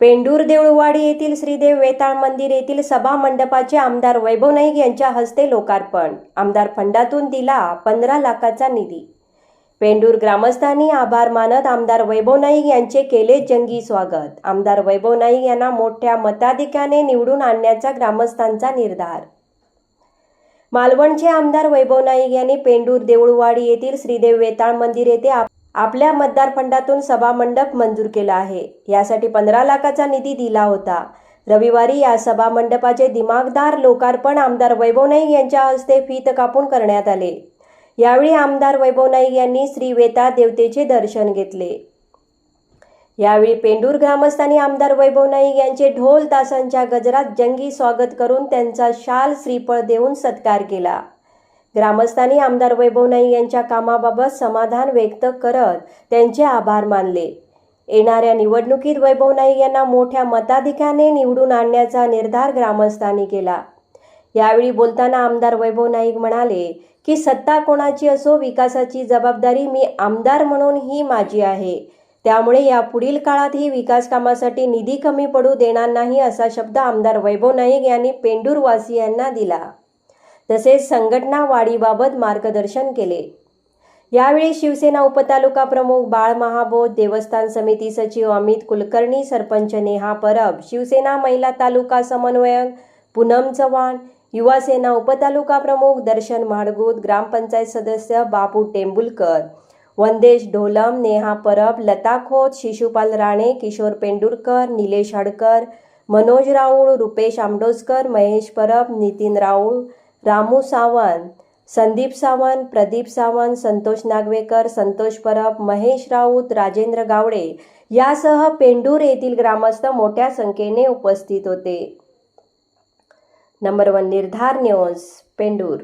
पेंडूर देऊळवाडी येथील श्रीदेव वेताळ मंदिर येथील सभा मंडपाचे आमदार वैभव नाईक यांच्या हस्ते लोकार्पण. आमदार फंडातून दिला पंधरा लाखाचा निधी. पेंडूर ग्रामस्थांनी आभार मानत आमदार वैभव नाईक यांचे केले जंगी स्वागत. आमदार वैभव नाईक यांना मोठ्या मताधिक्याने निवडून आणण्याचा ग्रामस्थांचा निर्धार. मालवणचे आमदार वैभव नाईक यांनी पेंडूर देऊळवाडी येथील श्रीदेव वेताळ मंदिर येथे आपल्या मतदार फंडातून सभामंडप मंजूर केला आहे. यासाठी पंधरा लाखाचा निधी दिला होता. रविवारी या सभा मंडपाचे दिमागदार लोकार्पण आमदार वैभव नाईक यांच्या हस्ते फीत कापून करण्यात आले. यावेळी आमदार वैभव नाईक यांनी श्री वेता देवतेचे दर्शन घेतले. यावेळी पेंडूर ग्रामस्थांनी आमदार वैभव नाईक यांचे ढोल तासांच्या गजरात जंगी स्वागत करून त्यांचा शाल श्रीफळ देऊन सत्कार केला. ग्रामस्थांनी आमदार वैभव नाईक यांच्या कामाबाबत समाधान व्यक्त करत त्यांचे आभार मानले. येणाऱ्या निवडणुकीत वैभव नाईक यांना मोठ्या मताधिक्याने निवडून आणण्याचा निर्धार ग्रामस्थांनी केला. यावेळी बोलताना आमदार वैभव नाईक म्हणाले की सत्ता कोणाची असो विकासाची जबाबदारी मी आमदार म्हणून ही माझी आहे. त्यामुळे या पुढील काळातही विकास कामासाठी निधी कमी पडू देणार नाही असा शब्द आमदार वैभव नाईक यांनी पेंडूरवासियांना दिला. तसेच संघटना वाढीबाबत मार्गदर्शन केले. यावेळी शिवसेना उपतालुका प्रमुख बाळ महाबोध देवस्थान समिती सचिव अमित कुलकर्णी सरपंच नेहा परब शिवसेना महिला तालुका समन्वयक पूनम चव्हाण युवासेना उपतालुका प्रमुख दर्शन म्हाडगूत ग्रामपंचायत सदस्य बापू टेंबुलकर वंदेश ढोलम नेहा परब लता खोत शिशुपाल राणे किशोर पेंडुरकर निलेश हडकर मनोज राऊळ रुपेश आंबडोसकर महेश परब नितीन राऊळ रामू सावंत संदीप सावंत प्रदीप सावंत संतोष नागवेकर संतोष परब महेश राऊत राजेंद्र गावडे यासह पेंडूर येथील ग्रामस्थ मोठ्या संख्येने उपस्थित होते. Number one Nirdhar news Pendur